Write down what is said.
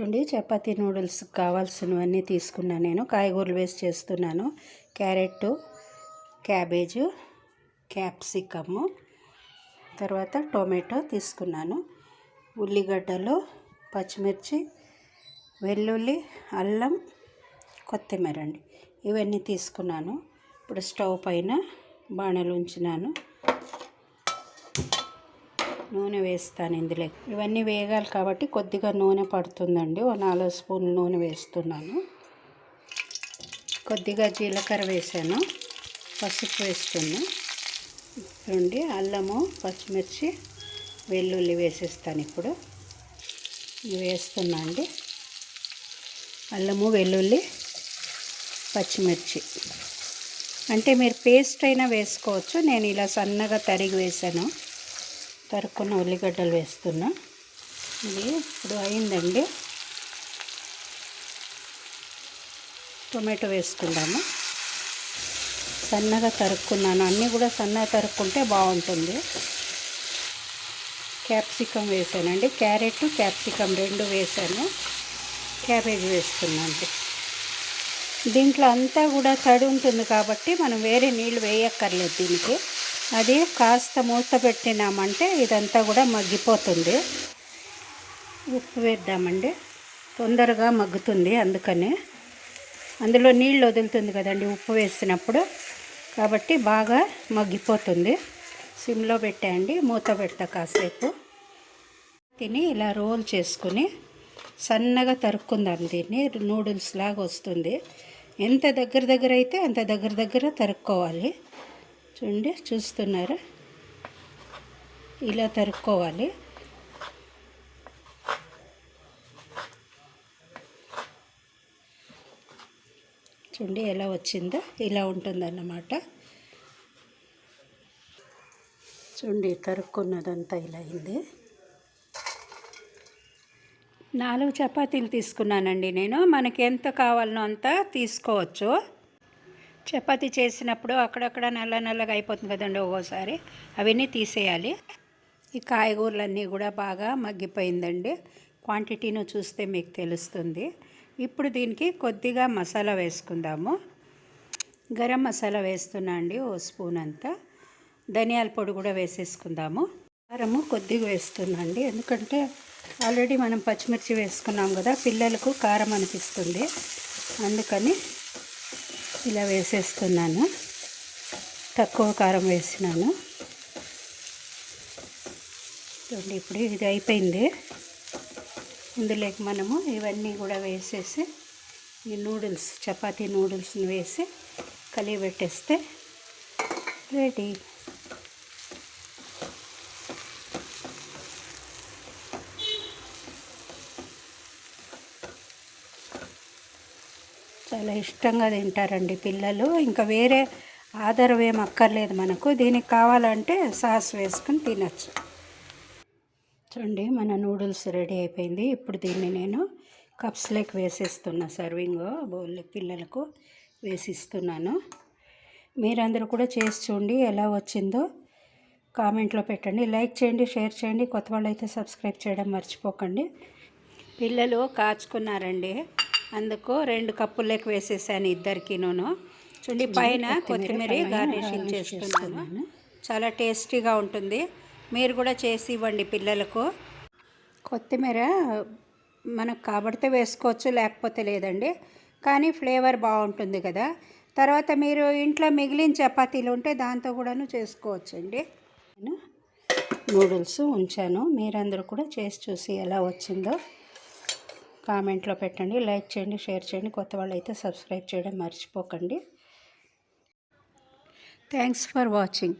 చూడండి చపాతీ నూడిల్స్ కావాల్సినవన్నీ తీసుకున్నాను నేను. కాయగూరలు వేసి చేస్తున్నాను. క్యారెట్ క్యాబేజు క్యాప్సికము తర్వాత టొమాటో తీసుకున్నాను. ఉల్లిగడ్డలు పచ్చిమిర్చి వెల్లుల్లి అల్లం కొత్తిమీర అండి. ఇవన్నీ తీసుకున్నాను. ఇప్పుడు స్టవ్ పైన బాణలు ఉంచినాను. నూనె వేస్తాను ఇందులో. ఇవన్నీ వేగాలి కాబట్టి కొద్దిగా నూనె పడుతుందండి. ఓ నాలుగు స్పూన్లు నూనె వేస్తున్నాను. కొద్దిగా జీలకర్ర వేసాను. పసుపు వేస్తున్నా. చూడండి అల్లము పచ్చిమిర్చి వెల్లుల్లి వేసేస్తాను ఇప్పుడు. వేస్తున్నా అండి. అల్లము వెల్లుల్లి పచ్చిమిర్చి. అంటే మీరు పేస్ట్ అయినా వేసుకోవచ్చు. నేను ఇలా సన్నగా తరిగి వేసాను. తరుక్కున్న ఉల్లిగడ్డలు వేస్తున్నా. ఇది ఇప్పుడు అయిందండి. టొమాటో వేసుకుందాము. సన్నగా తరుక్కున్నాను. అన్నీ కూడా సన్నగా తరుక్కుంటే బాగుంటుంది. క్యాప్సికం వేసానండి. క్యారెట్ క్యాప్సికం రెండు వేసాను. క్యాబేజ్ వేస్తున్నాను. దీంట్లో అంతా కూడా తడి ఉంటుంది కాబట్టి మనం వేరే నీళ్ళు వేయక్కర్లేదు దీనికి. అది కాస్త మూత పెట్టినామంటే ఇదంతా కూడా మగ్గిపోతుంది. ఉప్పు వేద్దామండి. తొందరగా మగ్గుతుంది అందుకని. అందులో నీళ్ళు వదులుతుంది కదండి ఉప్పు వేసినప్పుడు. కాబట్టి బాగా మగ్గిపోతుంది. సిమ్లో పెట్టేయండి. మూత పెడతా కాసేపు. తిని ఇలా రోల్ చేసుకుని సన్నగా తరుక్కుందాం దీన్ని. నూడిల్స్ లాగా వస్తుంది. ఎంత దగ్గర దగ్గర అయితే అంత దగ్గర దగ్గర తరుక్కోవాలి. చూడండి చూస్తున్నారా? ఇలా తరుక్కోవాలి. చూడండి ఎలా వచ్చిందో ఇలా ఉంటుందన్నమాట. చూడండి తరుక్కున్నదంతా ఇలా అయింది. నాలుగు చపాతీలు తీసుకున్నానండి నేను. మనకి ఎంత కావాలనో అంత తీసుకోవచ్చు. చపాతీ చేసినప్పుడు అక్కడక్కడ నల్ల నల్లగా అయిపోతుంది కదండి ఒక్కోసారి. అవన్నీ తీసేయాలి. ఈ కాయగూరలన్నీ కూడా బాగా మగ్గిపోయిందండి. క్వాంటిటీను చూస్తే మీకు తెలుస్తుంది. ఇప్పుడు దీనికి కొద్దిగా మసాలా వేసుకుందాము. గరం మసాలా వేస్తున్నా అండి ఓ స్పూన్ అంతా. ధనియాల పొడి కూడా వేసేసుకుందాము. కారము కొద్దిగా వేస్తున్నా అండి. ఎందుకంటే ఆల్రెడీ మనం పచ్చిమిర్చి వేసుకున్నాం కదా పిల్లలకు కారం అనిపిస్తుంది. అందుకని ఇలా వేసేస్తున్నాను. తక్కువ కారం వేసినాను. చూడండి ఇప్పుడు ఇది అయిపోయింది. ఇందులోకి మనము ఇవన్నీ కూడా వేసేసి ఈ నూడిల్స్ చపాతీ నూడిల్స్ని వేసి కలిగి పెట్టేస్తే రెడీ. చాలా ఇష్టంగా తింటారండి పిల్లలు. ఇంకా వేరే ఆధారం ఏం అక్కర్లేదు మనకు. దీనికి కావాలంటే సాస్ వేసుకుని తినచ్చు. చూడండి మన నూడిల్స్ రెడీ అయిపోయింది. ఇప్పుడు దీన్ని నేను కప్స్లోకి వేసేస్తున్నా సర్వింగ్ బౌల్ పిల్లలకు వేసిస్తున్నాను. మీరందరూ కూడా చేసి చూడండి ఎలా వచ్చిందో. కామెంట్లో పెట్టండి. లైక్ చేయండి షేర్ చేయండి. కొత్త వాళ్ళు అయితే సబ్స్క్రైబ్ చేయడం మర్చిపోకండి. పిల్లలు కాచుకున్నారండి. అందుకు రెండు కప్పులకు వేసేసాను ఇద్దరికి నూనె చూడండి పైన కొత్తిమీర గార్నిషింగ్ చేస్తున్నాను. చాలా టేస్టీగా ఉంటుంది. మీరు కూడా చేసి ఇవ్వండి పిల్లలకు. కొత్తిమీర మనకు కాబడితే వేసుకోవచ్చు లేకపోతే లేదండి. కానీ ఫ్లేవర్ బాగుంటుంది కదా. తర్వాత మీరు ఇంట్లో మిగిలిన చపాతీలు ఉంటే దాంతో కూడాను చేసుకోవచ్చండి. నేను నూడిల్స్ ఉంచాను. మీరందరూ కూడా చేసి చూసి ఎలా వచ్చిందో. కామెంట్లో పెట్టండి లైక్ చేయండి షేర్ చేయండి కొత్త వాళ్ళు అయితే సబ్స్క్రైబ్ చేయడం మర్చిపోకండి. Thanks for watching